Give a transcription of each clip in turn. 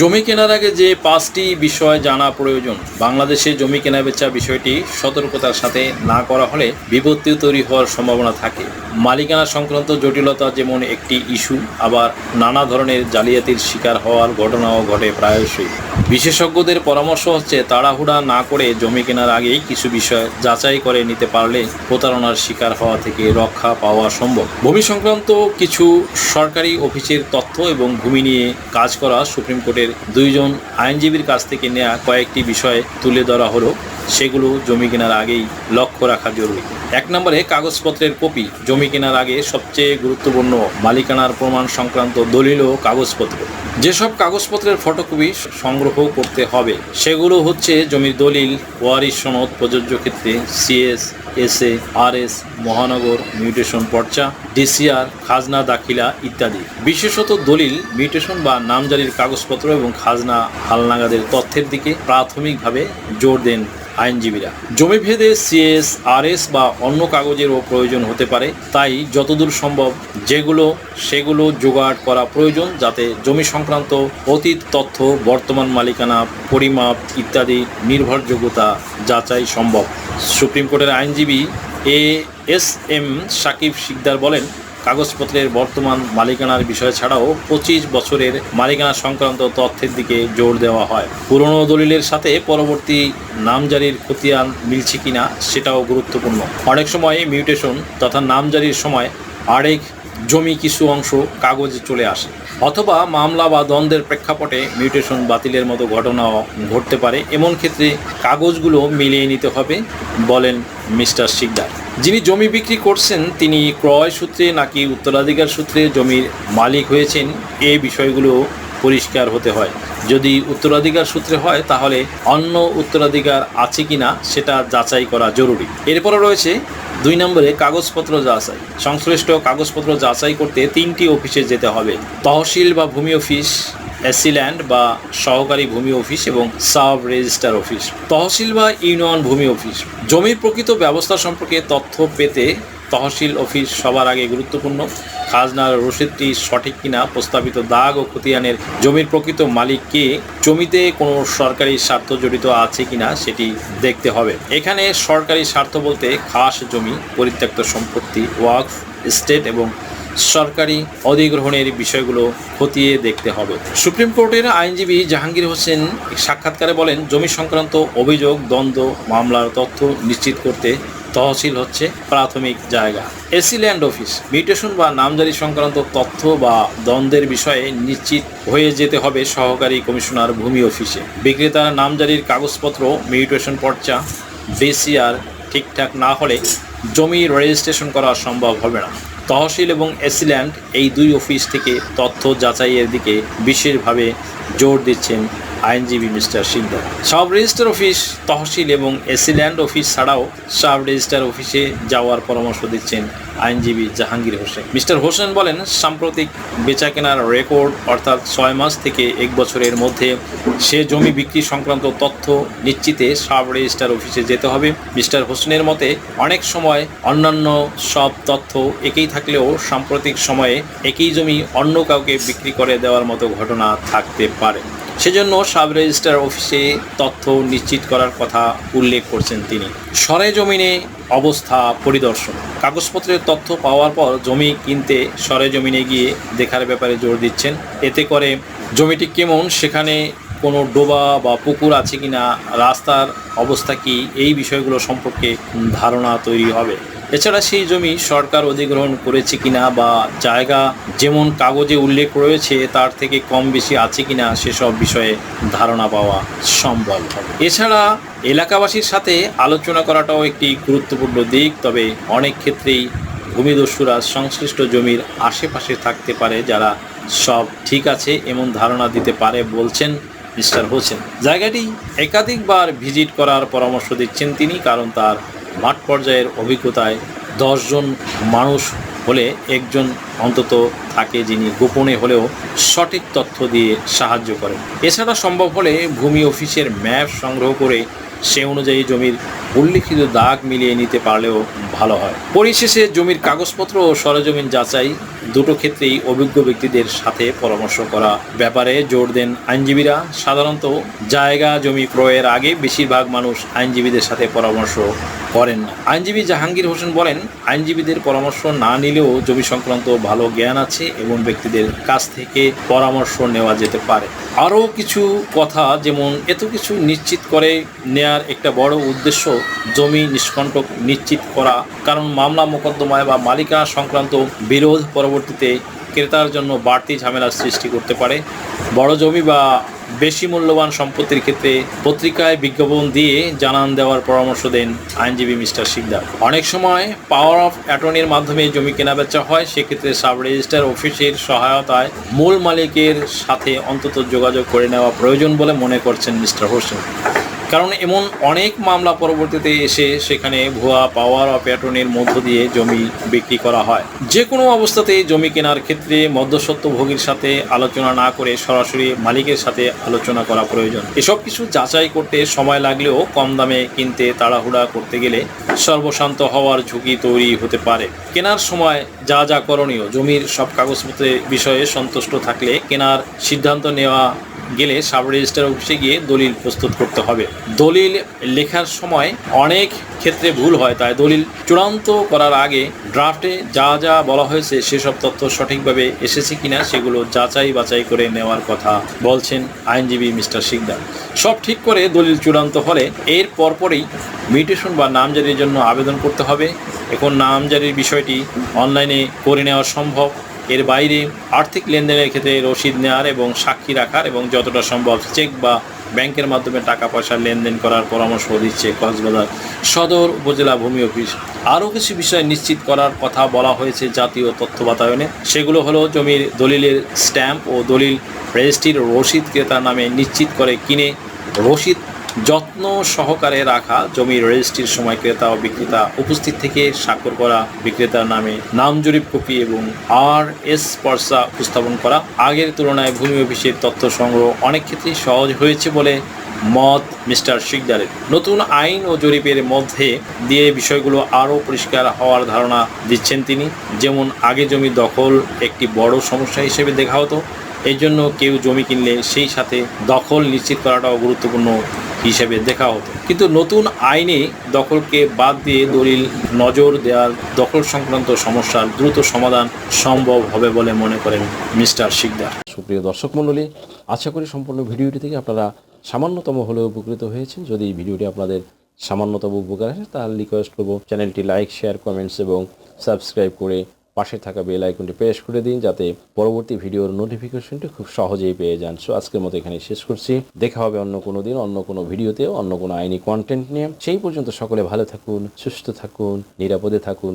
জমি কেনার আগে যে পাঁচটি বিষয় জানা প্রয়োজন, বাংলাদেশে জমি কেনা বেচা বিষয়টি সতর্কতার সাথে না করা হলে বিপত্তি তৈরি হওয়ার সম্ভাবনা থাকে। মালিকানা সংক্রান্ত জটিলতা যেমন একটি ইস্যু, আবার নানা ধরনের জালিয়াতির শিকার হওয়ার ঘটনাও ঘটে প্রায়শই। বিশেষজ্ঞদের পরামর্শ হচ্ছে, তাড়াহুড়া না করে জমি কেনার আগেই কিছু বিষয় যাচাই করে নিতে পারলে প্রতারণার শিকার হওয়া থেকে রক্ষা পাওয়া সম্ভব। ভূমি সংক্রান্ত কিছু সরকারি অফিসের তথ্য এবং ভূমি নিয়ে কাজ করা সুপ্রিম কোর্টের দুইজন আইনজীবীর কাছ থেকে নেওয়া কয়েকটি বিষয় তুলে ধরা হলো। সেগুলো জমি কেনার আগেই লক্ষ্য রাখা জরুরি। এক নম্বরে কাগজপত্রের কপি। জমি কেনার আগে সবচেয়ে গুরুত্বপূর্ণ মালিকানার প্রমাণ সংক্রান্ত দলিল ও কাগজপত্র। যেসব কাগজপত্রের ফটোকপি সংগ্রহ করতে হবে, সেগুলো হচ্ছে জমির দলিল, ওয়ারিশ সনদ, প্রযোজ্য ক্ষেত্রে সিএস এসএ, আরএস, মহানগর, মিউটেশন পর্চা, ডিসিআর, খাজনা, দাখিলা ইত্যাদি। বিশেষত দলিল, মিউটেশন বা নামজারির কাগজপত্র এবং খাজনা, হালনাগাদের তথ্যের দিকে প্রাথমিকভাবে জোর দেন আইনজীবীরা। জমি ভেদে সিএস আরএস বা অন্য কাগজেরও প্রয়োজন হতে পারে, তাই যতদূর সম্ভব যেগুলো সেগুলো জোগাড় করা প্রয়োজন যাতে জমি সংক্রান্ত অতীত তথ্য, বর্তমান মালিকানা, পরিমাপ ইত্যাদি নির্ভরযোগ্যতা যাচাই সম্ভব। সুপ্রিম কোর্টের আইনজীবী A S M Sakib Sikder বলেন কাগজপত্রের বর্তমান মালিকানার বিষয় ছাড়াও পঁচিশ বছরের মালিকানা সংক্রান্ত তথ্যের দিকে জোর দেওয়া হয়। পুরনো দলিলের সাথে পরবর্তী নামজারির খতিয়ান মিলছে কিনা সেটাও গুরুত্বপূর্ণ। অনেক সময় মিউটেশন তথা নামজারির সময় আরেক জমি কিছু অংশ কাগজে চলে আসে। অথবা মামলা বা দ্বন্দ্বের প্রেক্ষাপটে মিউটেশন বাতিলের মতো ঘটনাও ঘটতে পারে। এমন ক্ষেত্রে কাগজগুলো মিলিয়ে নিতে হবে, বলেন মিস্টার শিকদার। যিনি জমি বিক্রি করছেন, তিনি ক্রয় সূত্রে নাকি উত্তরাধিকার সূত্রে জমির মালিক হয়েছেন এই বিষয়গুলো পরিষ্কার হতে হয়। যদি উত্তরাধিকার সূত্রে হয়, তাহলে অন্য উত্তরাধিকার আছে কিনা সেটা যাচাই করা জরুরি। এরপরে রয়েছে দুই নম্বরে কাগজপত্র যাচাই। সংশ্লিষ্ট কাগজপত্র যাচাই করতে তিনটি অফিসে যেতে হবে। তহসিল বা ভূমি অফিস অ্যাসিল্যান্ড বা সহকারী ভূমি অফিস এবং সাব রেজিস্টার অফিস। তহসিল বা ইউনিয়ন ভূমি অফিস। জমির প্রকৃত ব্যবস্থা সম্পর্কে তথ্য পেতে তহসিল অফিস সবার আগে গুরুত্বপূর্ণ। খাজনার রসিদটি সঠিক কিনা, প্রস্তাবিত দাগ ও খতিয়ানের জমির প্রকৃত মালিক কে, জমিতে কোনো সরকারি স্বার্থ জড়িত আছে কিনা সেটি দেখতে হবে। এখানে সরকারি স্বার্থ বলতে খাস জমি, পরিত্যক্ত সম্পত্তি, ওয়াকফ স্টেট এবং সরকারি অধিগ্রহণের বিষয়গুলো খতিয়ে দেখতে হবে। সুপ্রিম কোর্টের আইনজীবী জাহাঙ্গীর হোসেন সাক্ষাৎকারে বলেন, জমি সংক্রান্ত অভিযোগ, দ্বন্দ্ব, মামলার তথ্য নিশ্চিত করতে তহসিল হচ্ছে প্রাথমিক জায়গা। এসি ল্যান্ড অফিস, মিউটেশন বা নামজারি সংক্রান্ত তথ্য বা দ্বন্দ্বের বিষয়ে নিশ্চিত হয়ে যেতে হবে সহকারী কমিশনার ভূমি অফিসে। বিক্রেতার নামজারির কাগজপত্র, মিউটেশন পর্চা বিসিআর ঠিকঠাক না হলে জমি রেজিস্ট্রেশন করা সম্ভব হবে না। তহসিল এবং এসিল্যান্ড এই দুই অফিস থেকে তথ্য যাচাইয়ের দিকে বিশেষভাবে জোর দিচ্ছেন আইনজীবী mister Sikder sub register office, tehsil এবং এসিল্যান্ড অফিস ছাড়াও সাব রেজিস্টার অফিসে যাওয়ার পরামর্শ দিচ্ছেন আইনজীবী জাহাঙ্গীর হোসেন। মিস্টার হোসেন বলেন, সাম্প্রতিক বেচাকেনার রেকর্ড অর্থাৎ ছয় মাস থেকে এক বছরের মধ্যে সে জমি বিক্রি সংক্রান্ত তথ্য নিশ্চিতে সাব রেজিস্টার অফিসে যেতে হবে। মিস্টার হোসেনের মতে, অনেক সময় অন্যান্য সব তথ্য একই থাকলেও সাম্প্রতিক সময়ে একই জমি অন্য কাউকে বিক্রি করে দেওয়ার মতো ঘটনা থাকতে পারে। সেজন্য সাব রেজিস্ট্রার অফিসে তথ্য নিশ্চিত করার কথা উল্লেখ করছেন তিনি। সরে জমিনে অবস্থা পরিদর্শন। কাগজপত্রের তথ্য পাওয়ার পর জমি কিনতে সরে জমিনে গিয়ে দেখার ব্যাপারে জোর দিচ্ছেন। এতে করে জমিটি কেমন, সেখানে কোনো ডোবা বা পুকুর আছে কিনা, রাস্তার অবস্থা কি, এই বিষয়গুলো সম্পর্কে ধারণা তৈরি হবে। এছাড়া সেই জমি সরকার অধিগ্রহণ করেছে কিনা বা জায়গা যেমন কাগজে উল্লেখ রয়েছে, তার থেকে কম বেশি আছে কিনা সেসব বিষয়ে ধারণা পাওয়া সম্ভব হবে। এছাড়া এলাকাবাসীর সাথে আলোচনা করাটাও একটি গুরুত্বপূর্ণ দিক, তবে অনেক ক্ষেত্রেই ভূমিদস্যুরা সংশ্লিষ্ট জমির আশেপাশে থাকতে পারে যারা সব ঠিক আছে এমন ধারণা দিতে পারে বলছেন মিস্টার হোসেন। জায়গাটি একাধিকবার ভিজিট করার পরামর্শ দিচ্ছেন তিনি, কারণ তার মাঠ পর্যায়ের অভিজ্ঞতায় দশজন মানুষ হলে একজন অন্তত থাকে যিনি গোপনে হলেও সঠিক তথ্য দিয়ে সাহায্য করেন। এছাড়া সম্ভব হলে ভূমি অফিসের ম্যাপ সংগ্রহ করে সে অনুযায়ী জমির উল্লিখিত দাগ মিলিয়ে নিতে পারলেও ভালো হয়। পরিশেষে জমির কাগজপত্র ও সরজমিন যাচাই, দুটো ক্ষেত্রেই অভিজ্ঞ ব্যক্তিদের সাথে পরামর্শ করা। ব্যাপারে জোর দেন আইনজীবীরা। সাধারণত জায়গা জমি ক্রয়ের আগে বেশিরভাগ মানুষ আইনজীবীদের সাথে পরামর্শ করেন। না আইনজীবী জাহাঙ্গীর হোসেন বলেন, আইনজীবীদের পরামর্শ না নিলেও জমি সংক্রান্ত ভালো জ্ঞান আছে এবং ব্যক্তিদের কাছ থেকে পরামর্শ নেওয়া যেতে পারে। আরও কিছু কথা, যেমন, এত কিছু নিশ্চিত করে নেয়ার একটা বড় উদ্দেশ্য জমি নিষ্কণ্টক নিশ্চিত করা কারণ মামলা মোকদ্দমায় বা মালিকানা সংক্রান্ত বিরোধ পরবর্তীতে ক্রেতার জন্য বাড়তি ঝামেলার সৃষ্টি করতে পারে। বড় জমি বা বেশি মূল্যবান সম্পত্তির ক্ষেত্রে পত্রিকায় বিজ্ঞাপন দিয়ে জানান দেওয়ার পরামর্শ দেন আইনজীবী মিস্টার শিকদার। অনেক সময় পাওয়ার অফ অ্যাটর্নির মাধ্যমে জমি কেনাবেচা হয়, সেক্ষেত্রে সাব রেজিস্ট্রার অফিসের সহায়তায় মূল মালিকের সাথে অন্তত যোগাযোগ করে নেওয়া প্রয়োজন বলে মনে করছেন মিস্টার হোসেন। কারণ এমন অনেক মামলা পরবর্তীতে এসে সেখানে ভুয়া পাওয়ার অফ অ্যাটর্নির মধ্য দিয়ে জমি বিক্রি করা হয়। যে কোনো অবস্থাতেই জমি কেনার ক্ষেত্রে মধ্যস্বত্বভোগীর সাথে আলোচনা না করে সরাসরি মালিকের সাথে আলোচনা করা প্রয়োজন। এসব কিছু যাচাই করতে সময় লাগলেও কম দামে কিনতে তাড়াহুড়া করতে গেলে সর্বশান্ত হওয়ার ঝুঁকি তৈরি হতে পারে। কেনার সময় যা যা করণীয়, জমির সব কাগজপত্রের বিষয়ে সন্তুষ্ট থাকলে কেনার সিদ্ধান্ত নেওয়া গেলে সাব রেজিস্ট্রার অফিসে গিয়ে দলিল প্রস্তুত করতে হবে। দলিল লেখার সময় অনেক ক্ষেত্রে ভুল হয়, তাই দলিল চূড়ান্ত করার আগে ড্রাফটে যা যা বলা হয়েছে সেসব তথ্য সঠিকভাবে এসেছে কিনা সেগুলো যাচাই বাছাই করে নেওয়ার কথা বলছেন আইনজীবী মিস্টার শিকদার। সব ঠিক করে দলিল চূড়ান্ত হলে এর পরপরই মিউটেশন বা নামজারির জন্য আবেদন করতে হবে। এখন নামজারির বিষয়টি অনলাইনে করে নেওয়া সম্ভব। এর বাইরে আর্থিক লেনদেনের ক্ষেত্রে রসিদ নেওয়ার এবং সাক্ষী রাখার এবং যতটা সম্ভব চেক বা ব্যাংকের মাধ্যমে টাকা পয়সা লেনদেন করার পরামর্শ দিচ্ছে কক্সবাজার সদর উপজেলা ভূমি অফিস। আরও কিছু বিষয় নিশ্চিত করার কথা বলা হয়েছে জাতীয় তথ্য বাতায়নে। সেগুলো হলো জমির দলিলের স্ট্যাম্প ও দলিল রেজিস্ট্রির রসিদ ক্রেতার নামে নিশ্চিত করে কিনে রসিদ যত্ন সহকারে রাখা, জমির রেজিস্ট্রির সময় ক্রেতা ও বিক্রেতা উপস্থিত থেকে স্বাক্ষর করা, বিক্রেতার নামে নাম জরিপ কপি এবং আর এস পর্সা উপস্থাপন করা। আগের তুলনায় ভূমি অফিসের তথ্য সংগ্রহ অনেক ক্ষেত্রে সহজ হয়েছে বলে মত মিস্টার শিকদারের। নতুন আইন ও জরিপের মধ্যে দিয়ে বিষয়গুলো আরও পরিষ্কার হওয়ার ধারণা দিচ্ছেন তিনি। যেমন, আগে জমি দখল একটি বড় সমস্যা হিসেবে দেখা হতো। এই জন্য কেউ জমি কিনলে সেই সাথে দখল নিশ্চিত করাটাও গুরুত্বপূর্ণ হিসেবে দেখা হতো। কিন্তু নতুন আইনে দখলকে বাদ দিয়ে দলিল নজর দেওয়ার দখল সংক্রান্ত সমস্যার দ্রুত সমাধান সম্ভব হবে বলে মনে করেন মিস্টার শিকদার। সুপ্রিয় দর্শক মণ্ডলী, আশা করি সম্পূর্ণ ভিডিওটি থেকে আপনারা সামান্যতম হলেও উপকৃত হয়েছেন। যদি এই ভিডিওটি আপনাদের সামান্যতম উপকার আসে, তাহলে রিকোয়েস্ট করব চ্যানেলটি লাইক শেয়ার কমেন্টস এবং সাবস্ক্রাইব করে পাশে থাকা বেল আইকনটি প্রেস করে দিন যাতে পরবর্তী ভিডিওর নোটিফিকেশনটি খুব সহজেই পেয়ে যান। সো আজকের মতো এখানে শেষ করছি। দেখা হবে অন্য কোনো দিন, অন্য কোনো ভিডিওতে, অন্য কোনো আইনি কন্টেন্ট নিয়ে। সেই পর্যন্ত সকলে ভালো থাকুন, সুস্থ থাকুন, নিরাপদে থাকুন।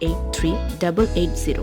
583 880.